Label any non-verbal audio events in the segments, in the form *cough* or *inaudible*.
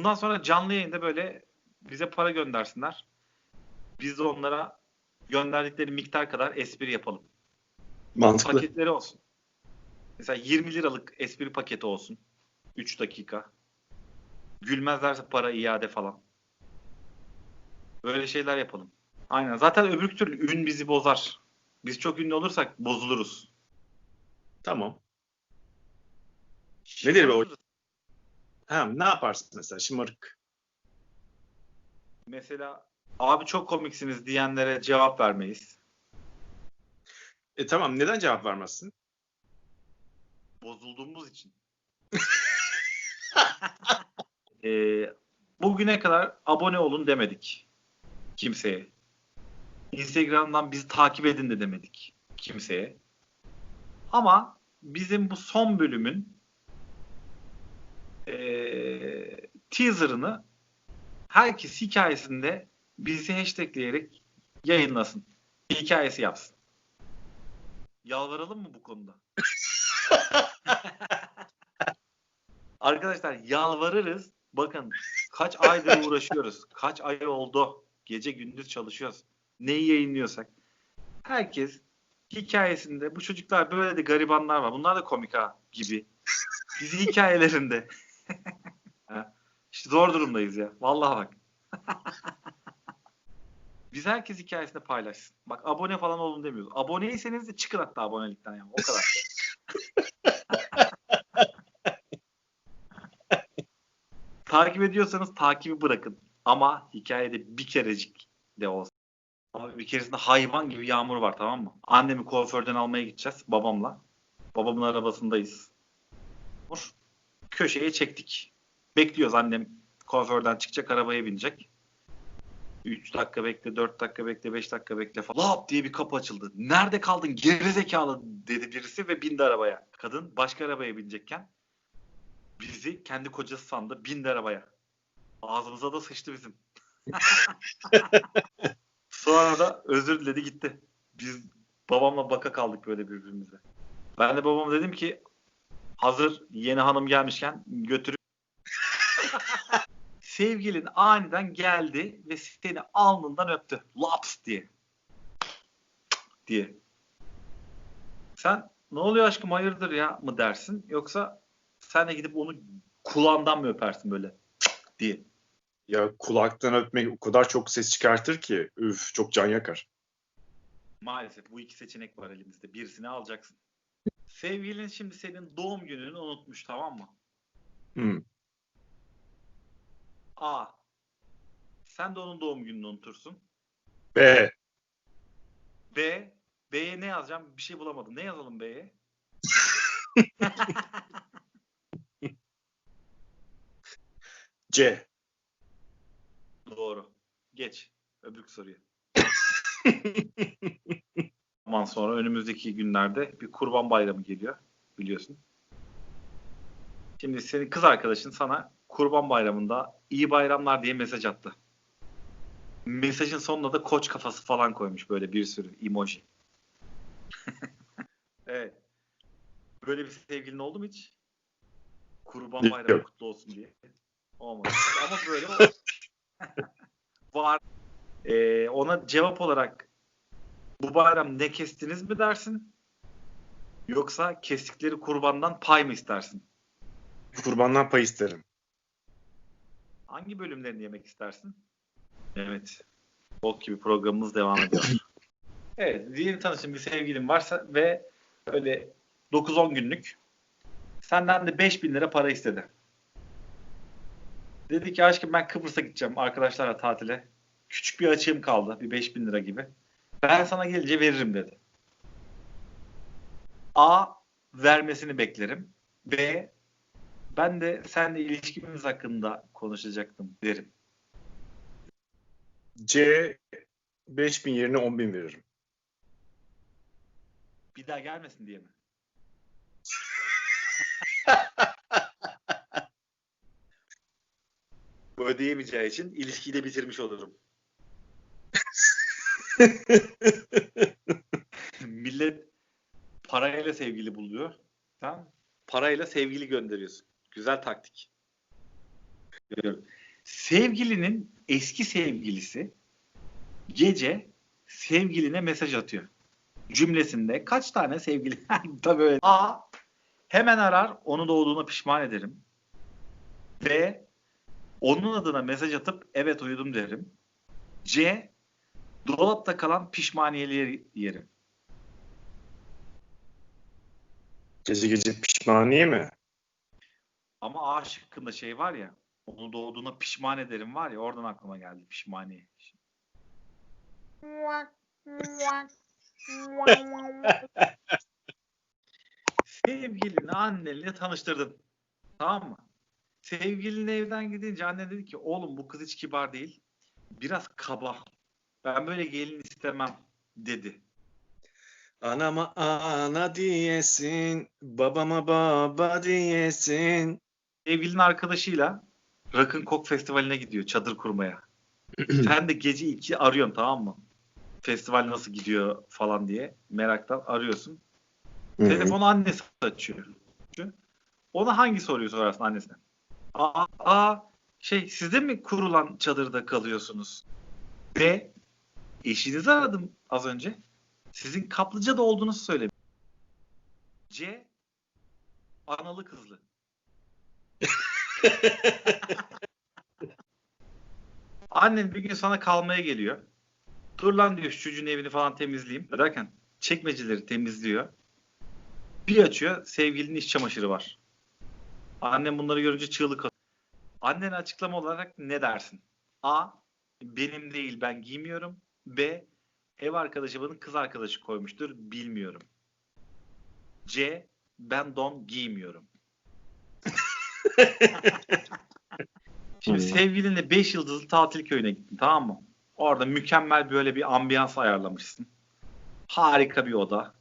Bundan sonra canlı yayında böyle bize para göndersinler. Biz de onlara gönderdikleri miktar kadar espri yapalım. Mantıklı. Paketleri olsun. Mesela 20 liralık espri paketi olsun. 3 dakika. Gülmezlerse para iade falan. Böyle şeyler yapalım. Aynen. Zaten öbür türlü ün bizi bozar. Biz çok ünlü olursak bozuluruz. Tamam. Nedir be o? Ha, ne yaparsın mesela şımarık? Mesela abi çok komiksiniz diyenlere cevap vermeyiz. E tamam neden cevap vermezsin? Bozulduğumuz için. Ee, *laughs* bugüne kadar abone olun demedik kimseye. Instagram'dan bizi takip edin de demedik kimseye. Ama bizim bu son bölümün ee, teaserını herkes hikayesinde bizi hashtagleyerek yayınlasın. Hikayesi yapsın. Yalvaralım mı bu konuda? *laughs* Arkadaşlar yalvarırız. Bakın kaç aydır uğraşıyoruz. Kaç ay oldu. Gece gündüz çalışıyoruz. Neyi yayınlıyorsak. Herkes hikayesinde bu çocuklar böyle de garibanlar var. Bunlar da komik ha gibi. Bizi hikayelerinde. İşte zor durumdayız ya. Vallahi bak. *laughs* Biz herkes hikayesinde paylaşsın. Bak abone falan olun demiyoruz. Aboneyseniz de çıkın hatta abonelikten ya. O kadar. *laughs* Takip ediyorsanız takibi bırakın. Ama hikayede bir kerecik de olsa. Abi bir keresinde hayvan gibi yağmur var tamam mı? Annemi kuaförden almaya gideceğiz babamla. Babamın arabasındayız. Köşeye çektik. Bekliyoruz annem kuaförden çıkacak arabaya binecek. 3 dakika bekle, 4 dakika bekle, 5 dakika bekle falan. Lap diye bir kapı açıldı. Nerede kaldın gerizekalı dedi birisi ve bindi arabaya. Kadın başka arabaya binecekken bizi kendi kocası sandı bindi arabaya. Ağzımıza da sıçtı bizim. *laughs* Sonra da özür diledi gitti. Biz babamla baka kaldık böyle birbirimize. Ben de babama dedim ki hazır yeni hanım gelmişken götürüp sevgilin aniden geldi ve seni alnından öptü. Laps diye. diye. Sen ne oluyor aşkım hayırdır ya mı dersin yoksa sen de gidip onu kulağından mı öpersin böyle diye. Ya kulaktan öpmek o kadar çok ses çıkartır ki üf çok can yakar. Maalesef bu iki seçenek var elimizde. Birisini alacaksın. Sevgilin şimdi senin doğum gününü unutmuş tamam mı? Hmm. A. Sen de onun doğum gününü unutursun. B. B. B'ye ne yazacağım? Bir şey bulamadım. Ne yazalım B'ye? *laughs* C. Doğru. Geç. Öbür soruya. *laughs* Ondan sonra önümüzdeki günlerde bir kurban bayramı geliyor. Biliyorsun. Şimdi senin kız arkadaşın sana kurban bayramında iyi bayramlar diye mesaj attı. Mesajın sonuna da koç kafası falan koymuş böyle bir sürü emoji. *laughs* evet. Böyle bir sevgilin oldu mu hiç? Kurban Yok. bayramı kutlu olsun diye. Olmadı. Ama böyle *laughs* var. Ee, ona cevap olarak bu bayram ne kestiniz mi dersin? Yoksa kestikleri kurbandan pay mı istersin? Kurbandan pay isterim. Hangi bölümlerini yemek istersin? Evet. Bok gibi programımız devam ediyor. *laughs* evet. Diyelim tanışın bir sevgilin varsa ve öyle 9-10 günlük senden de 5000 lira para istedi. Dedi ki aşkım ben Kıbrıs'a gideceğim arkadaşlarla tatile. Küçük bir açığım kaldı. Bir 5000 lira gibi. Ben sana gelince veririm dedi. A. Vermesini beklerim. B. Ben de seninle ilişkimiz hakkında konuşacaktım derim. C. 5000 yerine 10.000 veririm. Bir daha gelmesin diye mi? *laughs* Bu ödeyemeyeceği için ilişkiyi de bitirmiş olurum. *laughs* Millet parayla sevgili buluyor. Sen parayla sevgili gönderiyorsun. Güzel taktik. Görüyorum. Sevgilinin eski sevgilisi gece sevgiline mesaj atıyor. Cümlesinde kaç tane sevgili? *laughs* Tabii öyle. A. Hemen arar onu doğduğuna pişman ederim. B. Onun adına mesaj atıp evet uyudum derim. C. Dolapta kalan pişmaniyeleri yerim. Gece gece pişmaniye mi? Ama A şıkkında şey var ya onu doğduğuna pişman ederim var ya oradan aklıma geldi pişmaniye. *laughs* Sevgilini annenle tanıştırdın. Tamam mı? Sevgilin evden gidince annen dedi ki oğlum bu kız hiç kibar değil. Biraz kaba. Ben böyle gelin istemem dedi. Anama ana diyesin, babama baba diyesin. Sevgilinin arkadaşıyla Rock'n Coke Festivali'ne gidiyor çadır kurmaya. *clears throat* Sen de gece 2 arıyorsun tamam mı? Festival nasıl gidiyor falan diye meraktan arıyorsun. Telefonu annesi açıyor. Ona hangi soruyu sorarsın annesine? Aa, aa şey sizde mi kurulan çadırda kalıyorsunuz? B. Eşinizi aradım az önce. Sizin kaplıcada olduğunuzu söylemiş. C. Analı kızlı. *laughs* Annen bir gün sana kalmaya geliyor. Dur lan diyor şu çocuğun evini falan temizleyeyim. Derken çekmeceleri temizliyor. Bir açıyor sevgilinin iş çamaşırı var. Annem bunları görünce çığlık atıyor. Annene açıklama olarak ne dersin? A. Benim değil ben giymiyorum. B. Ev arkadaşımın kız arkadaşı koymuştur bilmiyorum. C. Ben don giymiyorum. *laughs* *laughs* Şimdi Hmm. sevgilinle 5 yıldızlı tatil köyüne gittin tamam mı? Orada mükemmel böyle bir ambiyans ayarlamışsın. Harika bir oda.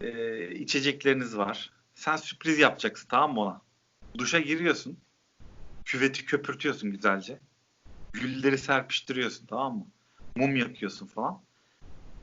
Ee, içecekleriniz var. Sen sürpriz yapacaksın tamam mı ona? Duşa giriyorsun. Küveti köpürtüyorsun güzelce. Gülleri serpiştiriyorsun tamam mı? Mum yakıyorsun falan.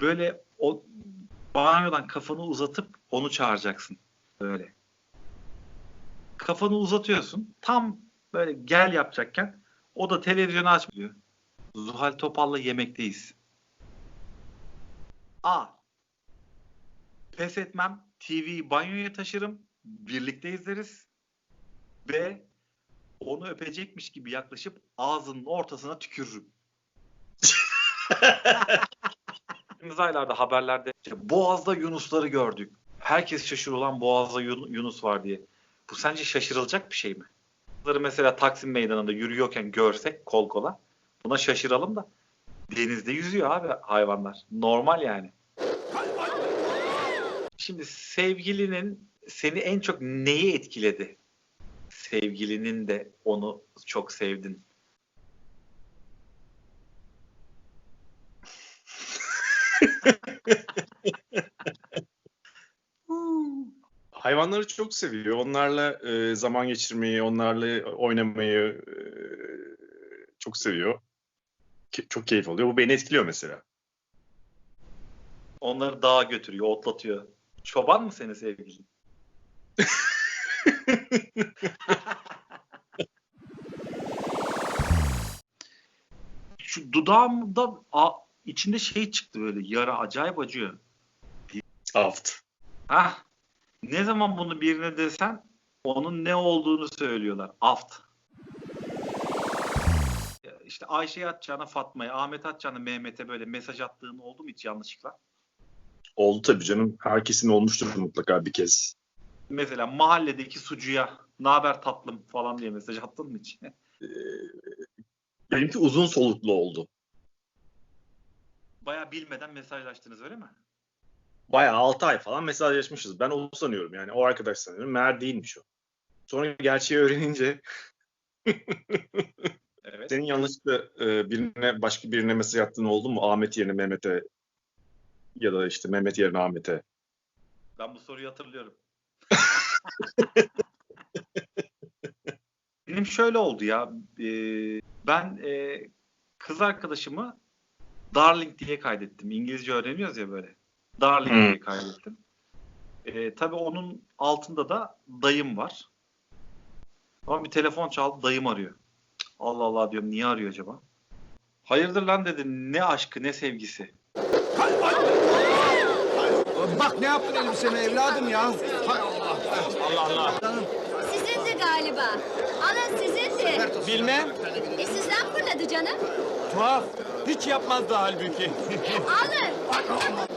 Böyle o banyodan kafanı uzatıp onu çağıracaksın. Böyle. Kafanı uzatıyorsun. Tam böyle gel yapacakken o da televizyonu açmıyor. Zuhal Topal'la yemekteyiz. A. Pes etmem. TV'yi banyoya taşırım. Birlikte izleriz. B. Onu öpecekmiş gibi yaklaşıp ağzının ortasına tükürürüm. Geçtiğimiz aylarda haberlerde işte Boğaz'da Yunusları gördük. Herkes şaşırıyor olan Boğaz'da Yun- Yunus var diye. Bu sence şaşırılacak bir şey mi? Bunları mesela Taksim Meydanı'nda yürüyorken görsek kol kola buna şaşıralım da denizde yüzüyor abi hayvanlar. Normal yani. Şimdi sevgilinin seni en çok neyi etkiledi? Sevgilinin de onu çok sevdin. *laughs* Hayvanları çok seviyor. Onlarla e, zaman geçirmeyi, onlarla oynamayı e, çok seviyor. Ke- çok keyif alıyor. Bu beni etkiliyor mesela. Onları dağa götürüyor, otlatıyor. Çoban mı senin sevgilin? *laughs* Şu dudağımda a, içinde şey çıktı böyle yara acayip acıyor. Aft. Hah. Ne zaman bunu birine desen onun ne olduğunu söylüyorlar. Aft. İşte Ayşe'ye atacağına Fatma'ya, Ahmet atacağına Mehmet'e böyle mesaj attığın oldu mu hiç yanlışlıkla? Oldu tabii canım. Herkesin olmuştur mutlaka bir kez. Mesela mahalledeki sucuya ne haber tatlım falan diye mesaj attın mı hiç? *laughs* Ee, benimki uzun soluklu oldu. Baya bilmeden mesajlaştınız öyle mi? Bayağı 6 ay falan mesajlaşmışız. Ben o sanıyorum yani. O arkadaş sanıyorum. Meğer değilmiş o. Sonra gerçeği öğrenince *laughs* Evet. senin yanlışlıkla e, birine başka birine mesaj attığın oldu mu? Ahmet yerine Mehmet'e ya da işte Mehmet yerine Ahmet'e. Ben bu soruyu hatırlıyorum. *laughs* Benim şöyle oldu ya. e, ben e, kız arkadaşımı Darling diye kaydettim. İngilizce öğreniyoruz ya böyle. Darling Hmm. diye kaydettim. E, tabii onun altında da dayım var. Ama bir telefon çaldı dayım arıyor. Allah Allah diyorum niye arıyor acaba? Hayırdır lan dedi ne aşkı ne sevgisi. Bak ne yaptın elbiseme evladım ya. Hay Allah. Allah Allah. Sizindi galiba. Alın sizindi. Bilmem. E sizden fırladı canım. Tuhaf. Hiç yapmazdı halbuki. Alın.